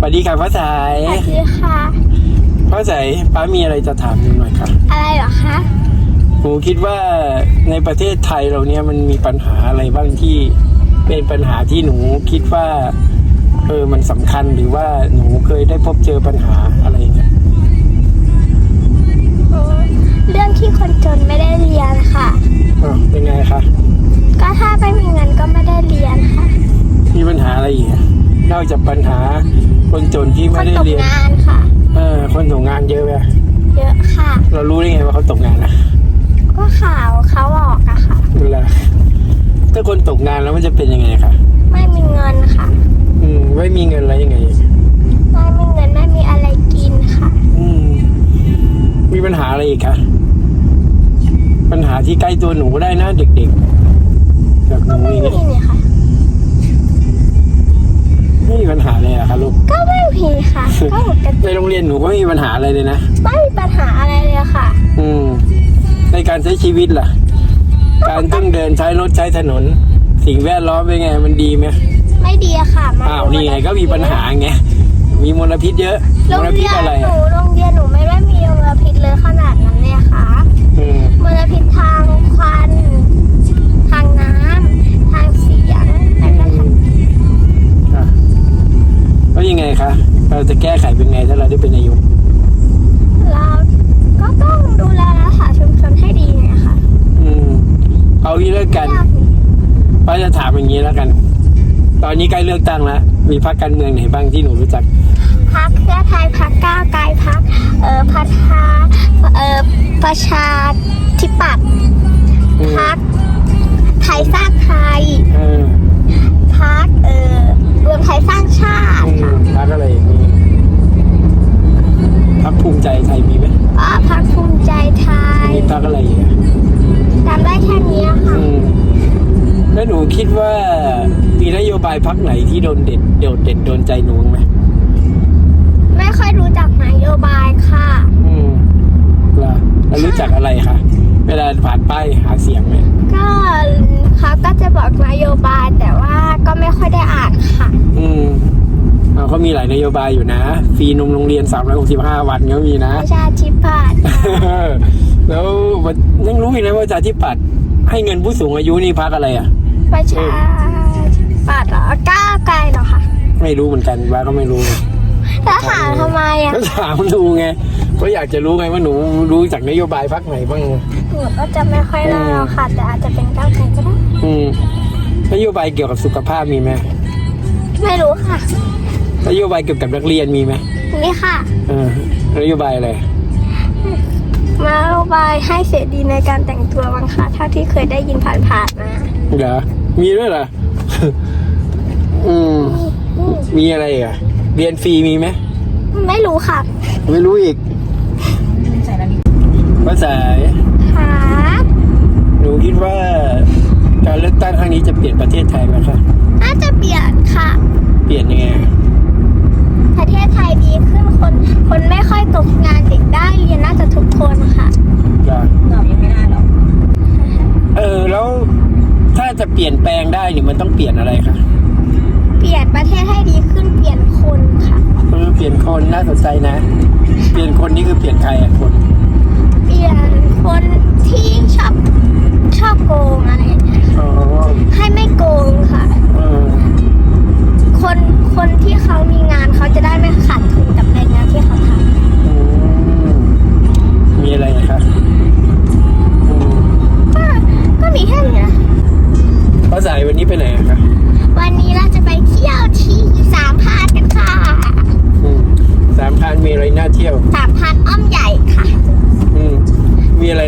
สวัสดีค่ะพระสายสวัสดีค่ะพระสายป้ามีอะไรจะถามหนูหน่อยค่ะอะไรเหรอคะหนูคิดว่าในประเทศไทยเราเนี่ยมันมีปัญหาอะไรบ้างที่เป็นปัญหาที่หนูคิดว่าเออมันสำคัญหรือว่าหนูเคยได้พบเจอปัญหาอะไรอย่างเงี้ยอืมเรื่องที่คนจนไม่ได้เรียนค่ะอ้าวเป็นไงคะก็ถ้าไม่มีเงินก็ไม่ได้เรียนค่ะ มีปัญหาอะไรอีกอะ นอกจากปัญหาคนจนที่คไม่นได้ตกเรียนงานค่ะ เออ คนตกงานเยอะไหมเยอะค่ะ เรารู้ได้ไงว่าเขาตกงานนะก็ข่าวเขาออกอะค่ะเวลาถ้าคนตกงานแล้วมันจะเป็นยังไงคะไม่มีเงินค่ะ อืมไม่มีเงินแล้วยังไง ไม่มีเงินไม่มีอะไรกินค่ะ อืม มีปัญหาอะไรอีกคะปัญหาที่ใกล้ตัวหนูก็ได้นะเด็กๆ มีค่ะก็ปกติในโรงเรียนหนูก็ไม่มีปัญหาอะไรเลยนะ ไม่มีปัญหาอะไรเลยค่ะ อืม ในการใช้ชีวิตล่ะ การต้องเดินใช้รถใช้ถนน สิ่งแวดล้อมเป็นไง มันดีไหมไม่ดีอะค่ะมันอ้าวนี่ไงก็มีปัญหาไง มีมลพิษเยอะ โรมงลพิเรีษยนอะไรหนูอะโรงเรียนหนูไม่ได้มีมลพิษเลยขนาดนั้นเลยค่ะ จะแก้ไขเป็นไงถ้าเราได้เป็นนายกเราก็ต้องดูแลรักษาชุมชนให้ดีไงค่ะอืมเอางี้แล้วกันยากนี่ป้าจะถามอย่างนี้แล้วกัน ตอนนี้ใกล้เลือกตั้งแล้วมีพรรคการเมืองไหนบ้างที่หนูรู้จักพักเพื่อไทยพักก้าวไกลพักเอ่อพัฒนาเอ่อประชา คิดว่ามีนโยบายพรรคไหนที่โดนเด็ดโดดเด่นโดนใจหนูบ้างไหมไม่ค่อยรู้จักนโยบายค่ะ อืมล่ะแล้วรู้จักอะไรคะเวลาผ่านป้ายหาเสียงไหมก็เขาก็จะบอกนโยบายแต่ว่าก็ไม่ค่อยได้อ่านค่ะ อืมเอาเขามีหลายนโยบายอยู่นะฟรีนมโรงเรียน 365 วันก็มีนะประชาธิปัตย์ค่ะแล้วยังรู้อีกนะว่าประชาธิปัตย์ให้เงินผู้สูงอายุนี่พักอะไรอะ ประชาธิปัตย์เหรอก้าวไกลเหรอคะไม่รู้เหมือนกันว่าก็ไม่รู้แล้วถามทำไมอะก็ถามดูไงก็อยากจะรู้ไงว่าหนูรู้จากนโยบายพักไหนบ้างหนูก็จะไม่ค่อยได้หรอกค่ะ แต่อาจจะเป็นก้าวไกลก็ได้อืมนโยบายเกี่ยวกับสุขภาพมีไหมไม่รู้ค่ะนโยบายเกี่ยวกับนักเรียนมีไหมนี่ค่ะเออนโยบายอะไรนโยบายให้เสรีในการแต่งตัวบ้างค่ะเท่าที่เคยได้ยินผ่านๆมาเหรอ มีด้วยเหรอ อืม มีอะไรอีกอะเรียนฟรีมีไหม ไม่รู้ค่ะไม่รู้อีกภาษาค่ะหนูคิดว่า การเลือกตั้งครั้งนี้จะเปลี่ยนประเทศไทยไหมคะ น่าจะเปลี่ยนค่ะ เปลี่ยนยังไงประเทศไทยดีขึ้นคน คนไม่ค่อยตกงานเด็กได้เรียนน่าจะทุกคนค่ะ เหรอ ตอบยังไม่ได้หรอก เออ แล้วถ้า จะเปลี่ยนแปลงได้นี่มันต้องเปลี่ยนอะไรคะเปลี่ยนประเทศให้ดีขึ้นเปลี่ยนคนค่ะเออเปลี่ยนคนน่าสนใจนะ เปลี่ยนคนนี่คือเปลี่ยนใครอะคน เปลี่ยนคนที่ชอบชอบโกง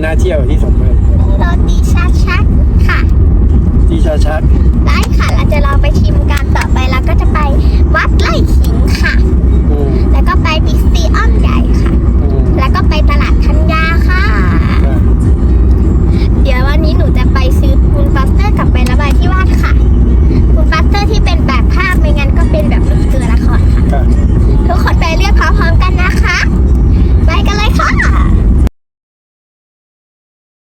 น่าเที่ยวที่สมบัติมีโรตีชาชักค่ะ ที่ชาชักได้ค่ะ เราจะลองไปชิมกันต่อไปแล้วก็จะไปวัดไร่ขิงค่ะอืมแล้วก็ไปบิ๊กซีอ้อมใหญ่ค่ะ